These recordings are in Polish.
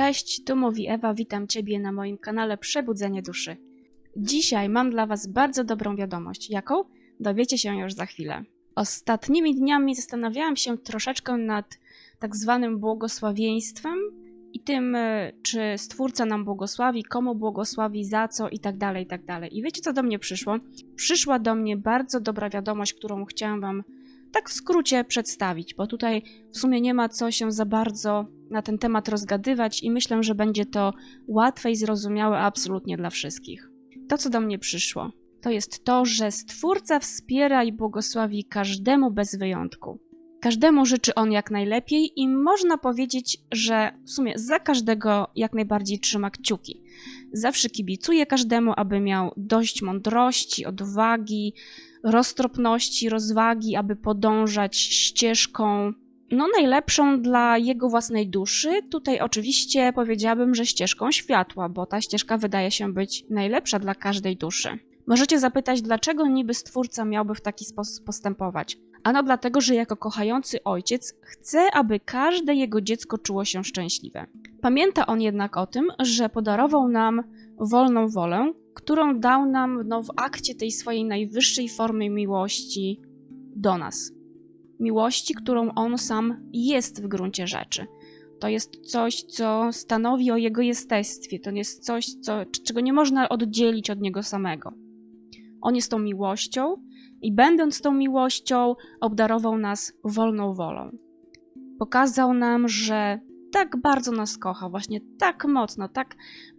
Cześć, tu mówi Ewa, witam Ciebie na moim kanale Przebudzenie Duszy. Dzisiaj mam dla Was bardzo dobrą wiadomość. Jaką? Dowiecie się już za chwilę. Ostatnimi dniami zastanawiałam się troszeczkę nad tak zwanym błogosławieństwem i tym, e, czy Stwórca nam błogosławi, komu błogosławi, za co i tak dalej, i tak dalej. I wiecie, co do mnie przyszło? Przyszła do mnie bardzo dobra wiadomość, którą chciałam Wam tak w skrócie przedstawić, bo tutaj w sumie nie ma co się za bardzo na ten temat rozgadywać i myślę, że będzie to łatwe i zrozumiałe absolutnie dla wszystkich. To, co do mnie przyszło, to jest to, że Stwórca wspiera i błogosławi każdemu bez wyjątku. Każdemu życzy on jak najlepiej i można powiedzieć, że w sumie za każdego jak najbardziej trzyma kciuki. Zawsze kibicuje każdemu, aby miał dość mądrości, odwagi, roztropności, rozwagi, aby podążać ścieżką, no najlepszą dla jego własnej duszy. Tutaj oczywiście powiedziałabym, że ścieżką światła, bo ta ścieżka wydaje się być najlepsza dla każdej duszy. Możecie zapytać, dlaczego niby stwórca miałby w taki sposób postępować? Ano dlatego, że jako kochający ojciec chce, aby każde jego dziecko czuło się szczęśliwe. Pamięta on jednak o tym, że podarował nam wolną wolę, którą dał nam no, w akcie tej swojej najwyższej formy miłości do nas. Miłości, którą on sam jest w gruncie rzeczy. To jest coś, co stanowi o jego jestestwie, to jest coś, co, czego nie można oddzielić od niego samego. On jest tą miłością i będąc tą miłością, obdarował nas wolną wolą. Pokazał nam, że tak bardzo nas kocha, właśnie tak mocno, tak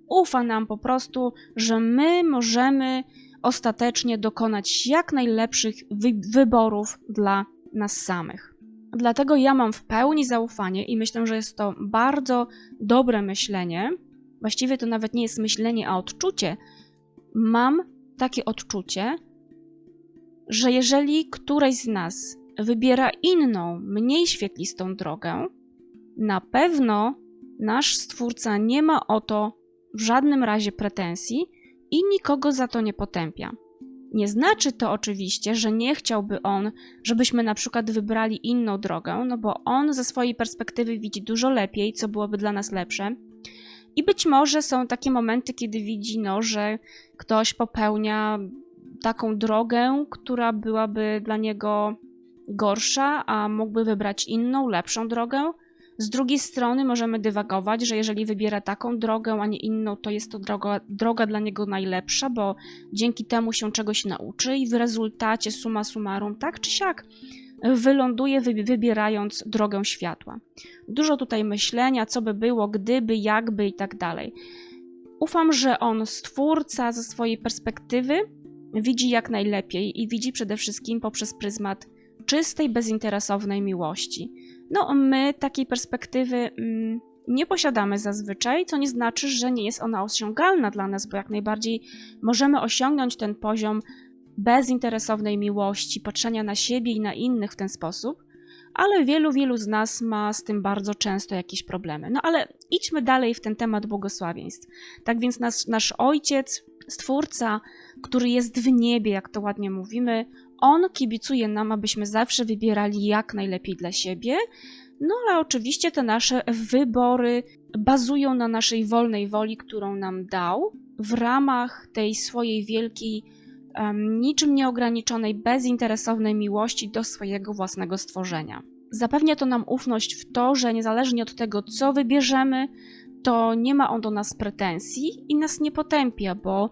ufa nam po prostu, że my możemy ostatecznie dokonać jak najlepszych wy wyborów dla nas samych. Dlatego ja mam w pełni zaufanie i myślę, że jest to bardzo dobre myślenie. Właściwie to nawet nie jest myślenie, a odczucie. Mam takie odczucie, że jeżeli któreś z nas wybiera inną, mniej świetlistą drogę, na pewno nasz Stwórca nie ma o to w żadnym razie pretensji i nikogo za to nie potępia. Nie znaczy to oczywiście, że nie chciałby on, żebyśmy na przykład wybrali inną drogę, no bo on ze swojej perspektywy widzi dużo lepiej, co byłoby dla nas lepsze. I być może są takie momenty, kiedy widzi, no, że ktoś popełnia taką drogę, która byłaby dla niego gorsza, a mógłby wybrać inną, lepszą drogę. Z drugiej strony możemy dywagować, że jeżeli wybiera taką drogę, a nie inną, to jest to droga, droga dla niego najlepsza, bo dzięki temu się czegoś nauczy i w rezultacie summa summarum, tak czy siak, wyląduje wybierając drogę światła. Dużo tutaj myślenia, co by było, gdyby, jakby i tak dalej. Ufam, że on, stwórca, ze swojej perspektywy, widzi jak najlepiej i widzi przede wszystkim poprzez pryzmat czystej, bezinteresownej miłości. No, my takiej perspektywy mm, nie posiadamy zazwyczaj, co nie znaczy, że nie jest ona osiągalna dla nas, bo jak najbardziej możemy osiągnąć ten poziom bezinteresownej miłości, patrzenia na siebie i na innych w ten sposób, ale wielu, wielu z nas ma z tym bardzo często jakieś problemy. No ale idźmy dalej w ten temat błogosławieństw. Tak więc nasz, nasz ojciec, stwórca, który jest w niebie, jak to ładnie mówimy, on kibicuje nam, abyśmy zawsze wybierali jak najlepiej dla siebie. No ale oczywiście te nasze wybory bazują na naszej wolnej woli, którą nam dał w ramach tej swojej wielkiej, niczym nieograniczonej, bezinteresownej miłości do swojego własnego stworzenia. Zapewnia to nam ufność w to, że niezależnie od tego, co wybierzemy, to nie ma on do nas pretensji i nas nie potępia, bo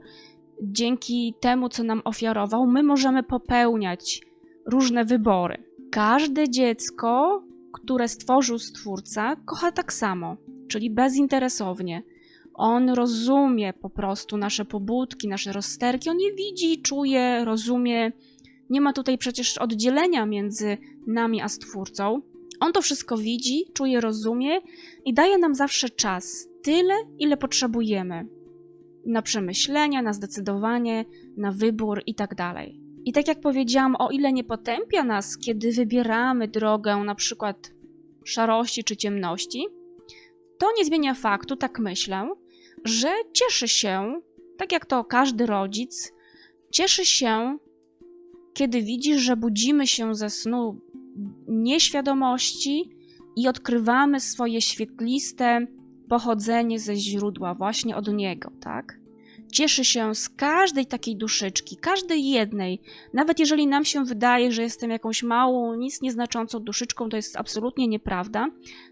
dzięki temu, co nam ofiarował, my możemy popełniać różne wybory. Każde dziecko, które stworzył Stwórca, kocha tak samo, czyli bezinteresownie. On rozumie po prostu nasze pobudki, nasze rozsterki, on je widzi, czuje, rozumie. Nie ma tutaj przecież oddzielenia między nami a Stwórcą. On to wszystko widzi, czuje, rozumie i daje nam zawsze czas, tyle, ile potrzebujemy na przemyślenia, na zdecydowanie, na wybór i tak. I tak jak powiedziałam, o ile nie potępia nas, kiedy wybieramy drogę na przykład szarości czy ciemności, to nie zmienia faktu, tak myślę, że cieszy się, tak jak to każdy rodzic, cieszy się, kiedy widzi, że budzimy się ze snu nieświadomości i odkrywamy swoje świetliste, pochodzenie ze źródła, właśnie od niego, tak? Cieszy się z każdej takiej duszyczki, każdej jednej. Nawet jeżeli nam się wydaje, że jestem jakąś małą, nic nieznaczącą duszyczką, to jest absolutnie nieprawda.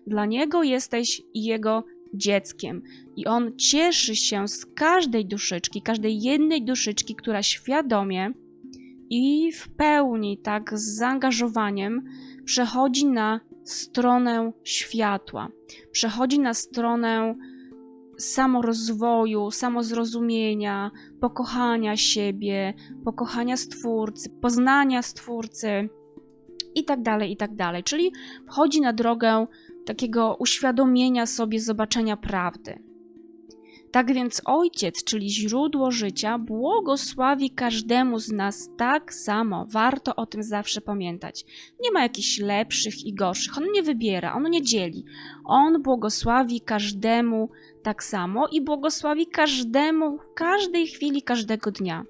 Dla niego jesteś jego dzieckiem i on cieszy się z każdej duszyczki, każdej jednej duszyczki, która świadomie i w pełni, tak z zaangażowaniem przechodzi na stronę światła, przechodzi na stronę samorozwoju, samozrozumienia, pokochania siebie, pokochania Stwórcy, poznania Stwórcy i tak dalej, i tak. Czyli wchodzi na drogę takiego uświadomienia sobie, zobaczenia prawdy. Tak więc Ojciec, czyli źródło życia, błogosławi każdemu z nas tak samo. Warto o tym zawsze pamiętać. Nie ma jakichś lepszych i gorszych. On nie wybiera, on nie dzieli. On błogosławi każdemu tak samo i błogosławi każdemu w każdej chwili, każdego dnia.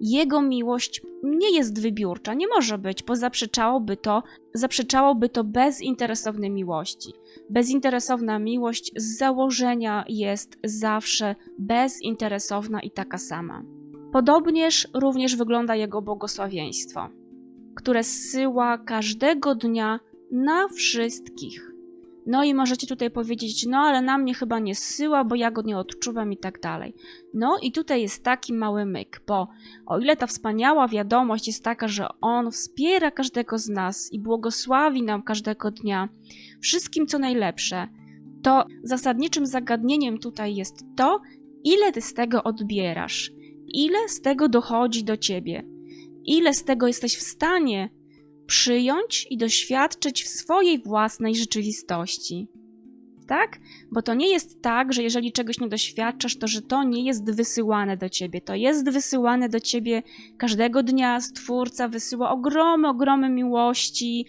Jego miłość nie jest wybiórcza, nie może być, bo zaprzeczałoby to, zaprzeczałoby to bezinteresownej miłości. Bezinteresowna miłość z założenia jest zawsze bezinteresowna i taka sama. Podobnież również wygląda jego błogosławieństwo, które zsyła każdego dnia na wszystkich. No i możecie tutaj powiedzieć, no ale na mnie chyba nie zsyła, bo ja go nie odczuwam i tak dalej. No i tutaj jest taki mały myk, bo o ile ta wspaniała wiadomość jest taka, że On wspiera każdego z nas i błogosławi nam każdego dnia wszystkim co najlepsze, to zasadniczym zagadnieniem tutaj jest to, ile ty z tego odbierasz, ile z tego dochodzi do ciebie, ile z tego jesteś w stanie przyjąć i doświadczyć w swojej własnej rzeczywistości. Tak? Bo to nie jest tak, że jeżeli czegoś nie doświadczasz, to że to nie jest wysyłane do ciebie. To jest wysyłane do ciebie każdego dnia. Stwórca wysyła ogromy, ogromy miłości,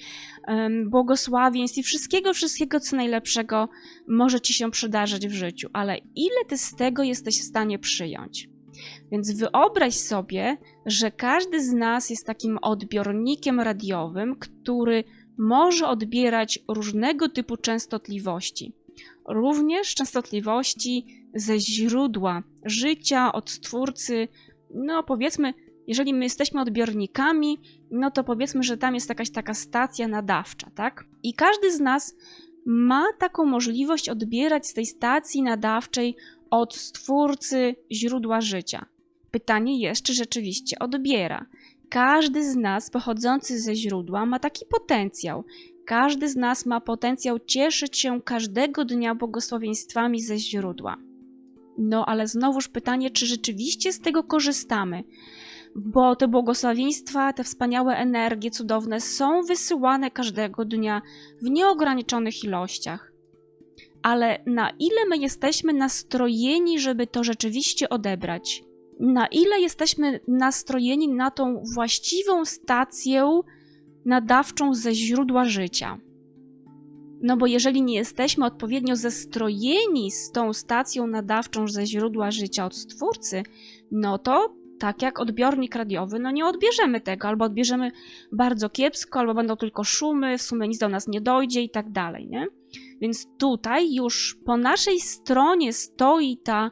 błogosławieństw i wszystkiego, wszystkiego, co najlepszego może ci się przydarzyć w życiu. Ale ile ty z tego jesteś w stanie przyjąć? Więc wyobraź sobie, że każdy z nas jest takim odbiornikiem radiowym, który może odbierać różnego typu częstotliwości. Również częstotliwości ze źródła życia, od stwórcy. No, powiedzmy, jeżeli my jesteśmy odbiornikami, no to powiedzmy, że tam jest jakaś taka stacja nadawcza, tak? I każdy z nas ma taką możliwość odbierać z tej stacji nadawczej od stwórcy źródła życia. Pytanie jest, czy rzeczywiście odbiera. Każdy z nas pochodzący ze źródła ma taki potencjał. Każdy z nas ma potencjał cieszyć się każdego dnia błogosławieństwami ze źródła. No ale znowuż pytanie, czy rzeczywiście z tego korzystamy? Bo te błogosławieństwa, te wspaniałe energie cudowne są wysyłane każdego dnia w nieograniczonych ilościach ale na ile my jesteśmy nastrojeni, żeby to rzeczywiście odebrać? Na ile jesteśmy nastrojeni na tą właściwą stację nadawczą ze źródła życia? No bo jeżeli nie jesteśmy odpowiednio zestrojeni z tą stacją nadawczą ze źródła życia od Stwórcy, no to tak jak odbiornik radiowy, no nie odbierzemy tego, albo odbierzemy bardzo kiepsko, albo będą tylko szumy, w sumie nic do nas nie dojdzie i tak dalej, nie? Więc tutaj już po naszej stronie stoi ta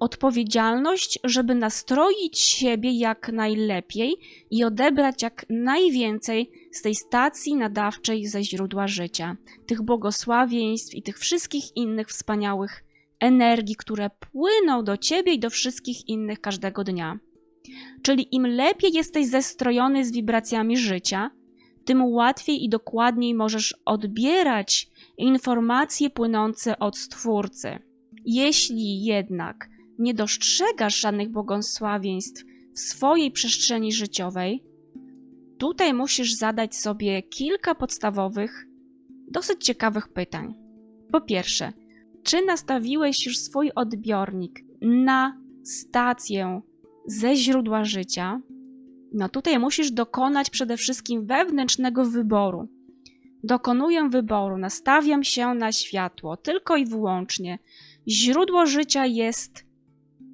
odpowiedzialność, żeby nastroić siebie jak najlepiej i odebrać jak najwięcej z tej stacji nadawczej ze źródła życia, tych błogosławieństw i tych wszystkich innych wspaniałych energii, które płyną do ciebie i do wszystkich innych każdego dnia. Czyli im lepiej jesteś zestrojony z wibracjami życia, tym łatwiej i dokładniej możesz odbierać informacje płynące od Stwórcy. Jeśli jednak nie dostrzegasz żadnych błogosławieństw w swojej przestrzeni życiowej, tutaj musisz zadać sobie kilka podstawowych, dosyć ciekawych pytań. Po pierwsze, czy nastawiłeś już swój odbiornik na stację ze źródła życia? No tutaj musisz dokonać przede wszystkim wewnętrznego wyboru Dokonuję wyboru, nastawiam się na światło, tylko i wyłącznie. Źródło życia jest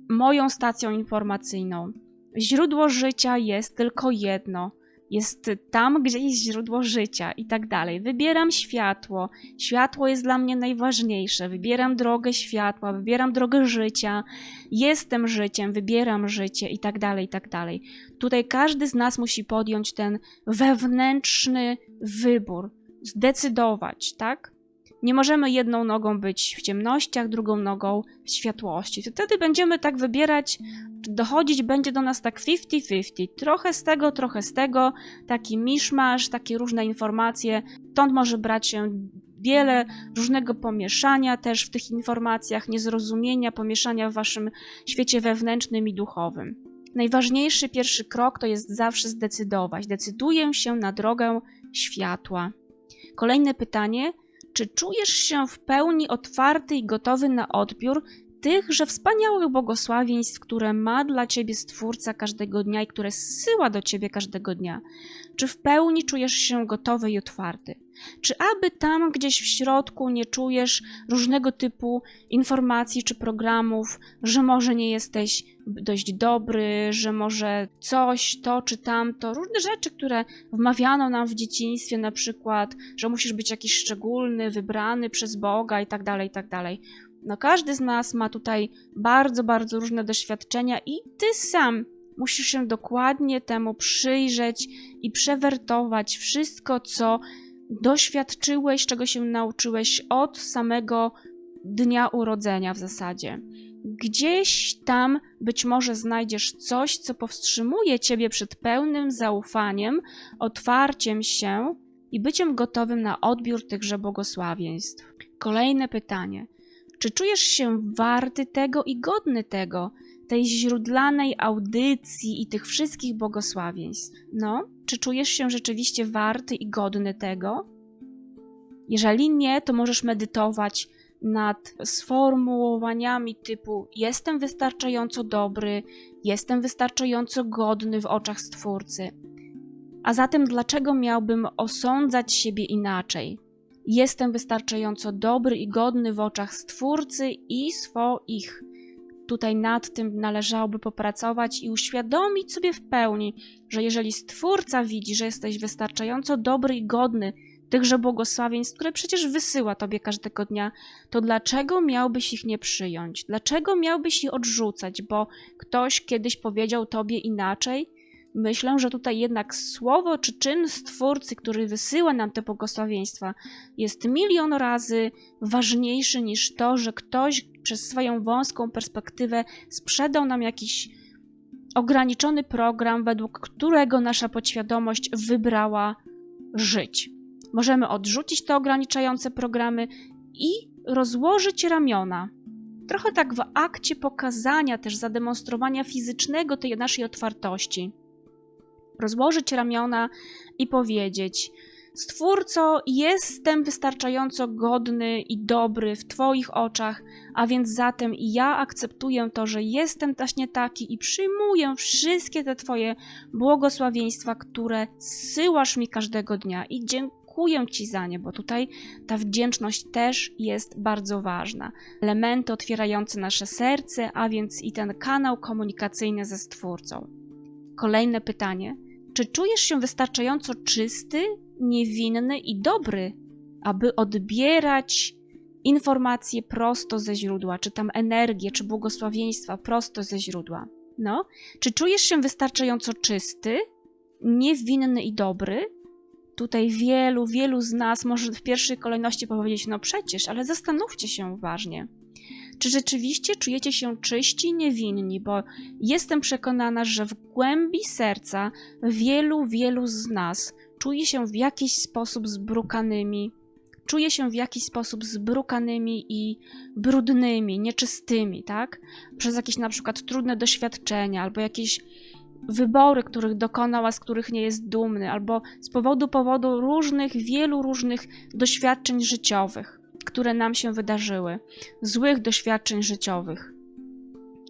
moją stacją informacyjną. Źródło życia jest tylko jedno. jest tam, gdzie jest źródło życia i tak dalej. Wybieram światło. Światło jest dla mnie najważniejsze. Wybieram drogę światła, wybieram drogę życia. Jestem życiem, wybieram życie i tak dalej, i tak dalej. Tutaj każdy z nas musi podjąć ten wewnętrzny wybór, zdecydować, tak? Nie możemy jedną nogą być w ciemnościach, drugą nogą w światłości. Wtedy będziemy tak wybierać, dochodzić będzie do nas tak 50-50. Trochę z tego, trochę z tego, taki miszmasz, takie różne informacje. Stąd może brać się wiele różnego pomieszania też w tych informacjach, niezrozumienia, pomieszania w waszym świecie wewnętrznym i duchowym. Najważniejszy pierwszy krok to jest zawsze zdecydować. Decyduję się na drogę światła. Kolejne pytanie – czy czujesz się w pełni otwarty i gotowy na odbiór tychże wspaniałych błogosławieństw, które ma dla ciebie Stwórca każdego dnia i które zsyła do ciebie każdego dnia? Czy w pełni czujesz się gotowy i otwarty? Czy aby tam gdzieś w środku nie czujesz różnego typu informacji czy programów, że może nie jesteś dość dobry, że może coś, to czy tamto, różne rzeczy, które wmawiano nam w dzieciństwie, na przykład, że musisz być jakiś szczególny, wybrany przez Boga i tak dalej, i tak dalej. No każdy z nas ma tutaj bardzo, bardzo różne doświadczenia i ty sam musisz się dokładnie temu przyjrzeć i przewertować wszystko, co doświadczyłeś, czego się nauczyłeś od samego dnia urodzenia w zasadzie. Gdzieś tam być może znajdziesz coś, co powstrzymuje ciebie przed pełnym zaufaniem, otwarciem się i byciem gotowym na odbiór tychże błogosławieństw. Kolejne pytanie. Czy czujesz się warty tego i godny tego, tej źródlanej audycji i tych wszystkich błogosławieństw? No, czy czujesz się rzeczywiście warty i godny tego? Jeżeli nie, to możesz medytować nad sformułowaniami typu jestem wystarczająco dobry, jestem wystarczająco godny w oczach Stwórcy. A zatem dlaczego miałbym osądzać siebie inaczej? Jestem wystarczająco dobry i godny w oczach Stwórcy i swoich. Tutaj nad tym należałoby popracować i uświadomić sobie w pełni, że jeżeli Stwórca widzi, że jesteś wystarczająco dobry i godny tychże błogosławieństw, które przecież wysyła Tobie każdego dnia, to dlaczego miałbyś ich nie przyjąć? Dlaczego miałbyś je odrzucać? Bo ktoś kiedyś powiedział Tobie inaczej? Myślę, że tutaj jednak słowo czy czyn Stwórcy, który wysyła nam te błogosławieństwa, jest milion razy ważniejszy niż to, że ktoś przez swoją wąską perspektywę sprzedał nam jakiś ograniczony program, według którego nasza podświadomość wybrała żyć. Możemy odrzucić te ograniczające programy i rozłożyć ramiona. Trochę tak w akcie pokazania, też zademonstrowania fizycznego tej naszej otwartości. Rozłożyć ramiona i powiedzieć: Stwórco, jestem wystarczająco godny i dobry w Twoich oczach, a więc zatem ja akceptuję to, że jestem właśnie taki i przyjmuję wszystkie te Twoje błogosławieństwa, które zsyłasz mi każdego dnia. I dziękuję Ci za nie, bo tutaj ta wdzięczność też jest bardzo ważna. Elementy otwierające nasze serce, a więc i ten kanał komunikacyjny ze Stwórcą. Kolejne pytanie czy czujesz się wystarczająco czysty, niewinny i dobry, aby odbierać informacje prosto ze źródła, czy tam energię, czy błogosławieństwa prosto ze źródła? No, czy czujesz się wystarczająco czysty, niewinny i dobry? Tutaj wielu, wielu z nas może w pierwszej kolejności powiedzieć: No przecież, ale zastanówcie się uważnie. Czy rzeczywiście czujecie się czyści i niewinni? Bo jestem przekonana, że w głębi serca wielu, wielu z nas czuje się w jakiś sposób zbrukanymi, czuje się w jakiś sposób zbrukanymi i brudnymi, nieczystymi, tak? Przez jakieś na przykład trudne doświadczenia albo jakieś wybory, których dokonał, a z których nie jest dumny, albo z powodu powodu różnych, wielu różnych doświadczeń życiowych które nam się wydarzyły, złych doświadczeń życiowych.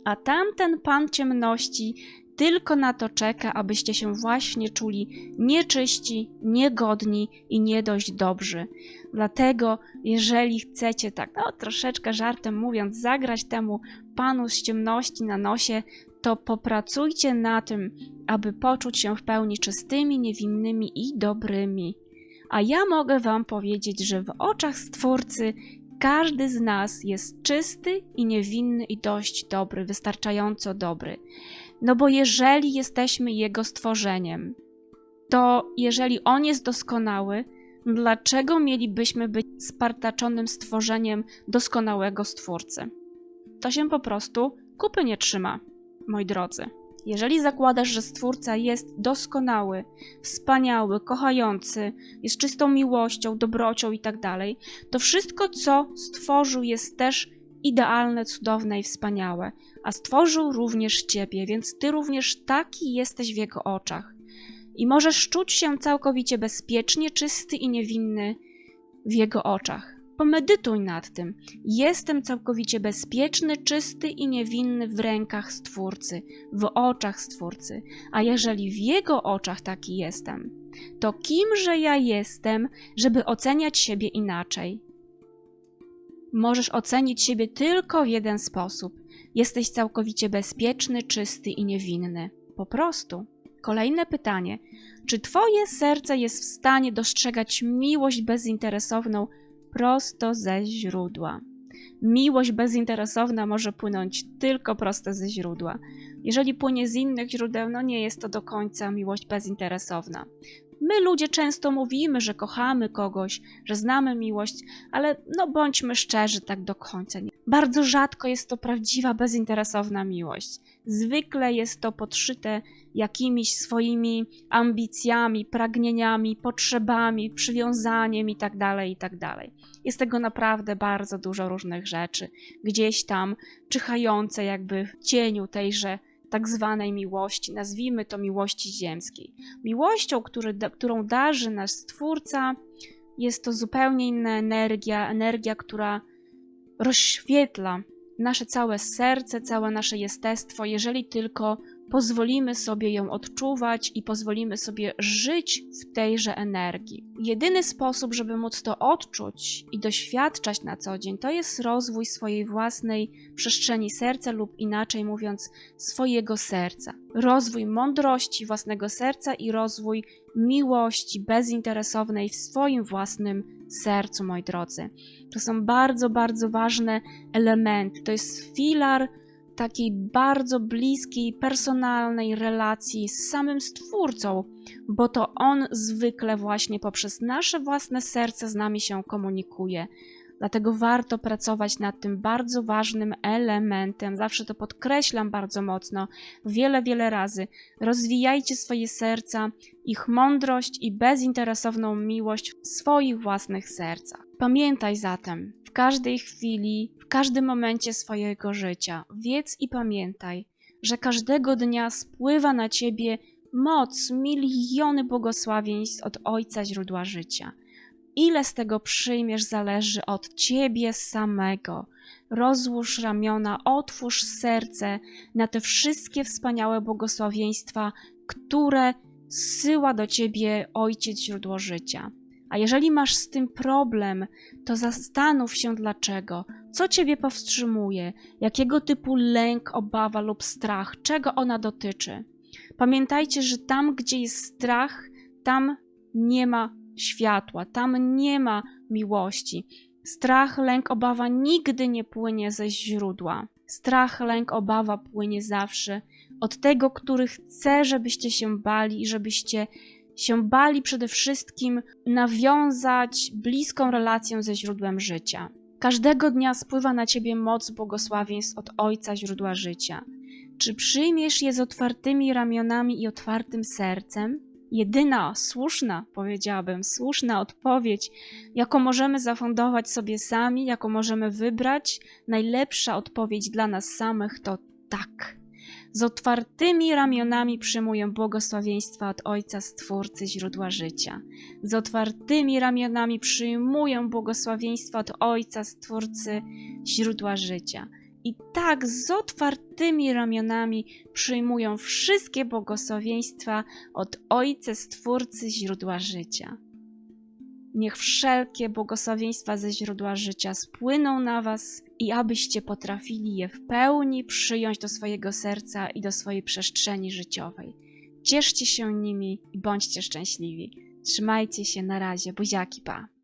A tamten pan ciemności tylko na to czeka, abyście się właśnie czuli nieczyści, niegodni i nie dość dobrzy. Dlatego, jeżeli chcecie tak, no troszeczkę żartem mówiąc, zagrać temu panu z ciemności na nosie, to popracujcie na tym, aby poczuć się w pełni czystymi, niewinnymi i dobrymi. A ja mogę Wam powiedzieć, że w oczach Stwórcy każdy z nas jest czysty i niewinny i dość dobry, wystarczająco dobry. No bo jeżeli jesteśmy Jego stworzeniem, to jeżeli On jest doskonały, dlaczego mielibyśmy być spartaczonym stworzeniem doskonałego Stwórcy? To się po prostu kupy nie trzyma, moi drodzy. Jeżeli zakładasz, że Stwórca jest doskonały, wspaniały, kochający, jest czystą miłością, dobrocią i tak dalej, to wszystko, co stworzył, jest też idealne, cudowne i wspaniałe, a stworzył również Ciebie, więc Ty również taki jesteś w Jego oczach. I możesz czuć się całkowicie bezpiecznie, czysty i niewinny w Jego oczach. Pomedytuj nad tym. Jestem całkowicie bezpieczny, czysty i niewinny w rękach Stwórcy, w oczach Stwórcy. A jeżeli w Jego oczach taki jestem, to kimże ja jestem, żeby oceniać siebie inaczej? Możesz ocenić siebie tylko w jeden sposób. Jesteś całkowicie bezpieczny, czysty i niewinny. Po prostu. Kolejne pytanie. Czy Twoje serce jest w stanie dostrzegać miłość bezinteresowną prosto ze źródła? Miłość bezinteresowna może płynąć tylko prosto ze źródła. Jeżeli płynie z innych źródeł, no nie jest to do końca miłość bezinteresowna. My ludzie często mówimy, że kochamy kogoś, że znamy miłość, ale no bądźmy szczerzy, tak do końca. Bardzo rzadko jest to prawdziwa, bezinteresowna miłość. Zwykle jest to podszyte jakimiś swoimi ambicjami, pragnieniami, potrzebami, przywiązaniem itd., itd. Jest tego naprawdę bardzo dużo różnych rzeczy, gdzieś tam czyhające jakby w cieniu tejże tak zwanej miłości, nazwijmy to miłości ziemskiej. Miłością, który, którą darzy nasz Stwórca, jest to zupełnie inna energia, energia, która rozświetla nasze całe serce, całe nasze jestestwo, jeżeli tylko pozwolimy sobie ją odczuwać i pozwolimy sobie żyć w tejże energii. Jedyny sposób, żeby móc to odczuć i doświadczać na co dzień, to jest rozwój swojej własnej przestrzeni serca, lub inaczej mówiąc, swojego serca. Rozwój mądrości własnego serca i rozwój miłości bezinteresownej w swoim własnym sercu, moi drodzy. To są bardzo, bardzo ważne elementy. To jest filar takiej bardzo bliskiej, personalnej relacji z samym Stwórcą, bo to On zwykle właśnie poprzez nasze własne serce z nami się komunikuje. Dlatego warto pracować nad tym bardzo ważnym elementem. Zawsze to podkreślam bardzo mocno, wiele, wiele razy. Rozwijajcie swoje serca, ich mądrość i bezinteresowną miłość w swoich własnych sercach. Pamiętaj zatem, każdej chwili, w każdym momencie swojego życia, wiedz i pamiętaj, że każdego dnia spływa na ciebie moc, miliony błogosławieństw od Ojca źródła życia. Ile z tego przyjmiesz, zależy od ciebie samego. Rozłóż ramiona, otwórz serce na te wszystkie wspaniałe błogosławieństwa, które zsyła do ciebie Ojciec źródło życia. A jeżeli masz z tym problem, to zastanów się dlaczego. Co ciebie powstrzymuje? Jakiego typu lęk, obawa lub strach? Czego ona dotyczy? Pamiętajcie, że tam, gdzie jest strach, tam nie ma światła, tam nie ma miłości. Strach, lęk, obawa nigdy nie płynie ze źródła. Strach, lęk, obawa płynie zawsze od tego, który chce, żebyście się bali i żebyście się bali przede wszystkim nawiązać bliską relację ze źródłem życia. Każdego dnia spływa na ciebie moc błogosławieństw od Ojca źródła życia. Czy przyjmiesz je z otwartymi ramionami i otwartym sercem? Jedyna, słuszna, powiedziałabym, słuszna odpowiedź, jaką możemy zafundować sobie sami, jaką możemy wybrać, najlepsza odpowiedź dla nas samych to tak. Z otwartymi ramionami przyjmuję błogosławieństwa od Ojca Stwórcy źródła życia. Z otwartymi ramionami przyjmuję błogosławieństwa od Ojca Stwórcy źródła życia. I tak z otwartymi ramionami przyjmują wszystkie błogosławieństwa od Ojca Stwórcy źródła życia. Niech wszelkie błogosławieństwa ze źródła życia spłyną na Was i abyście potrafili je w pełni przyjąć do swojego serca i do swojej przestrzeni życiowej. Cieszcie się nimi i bądźcie szczęśliwi. Trzymajcie się, na razie, buziaki, pa!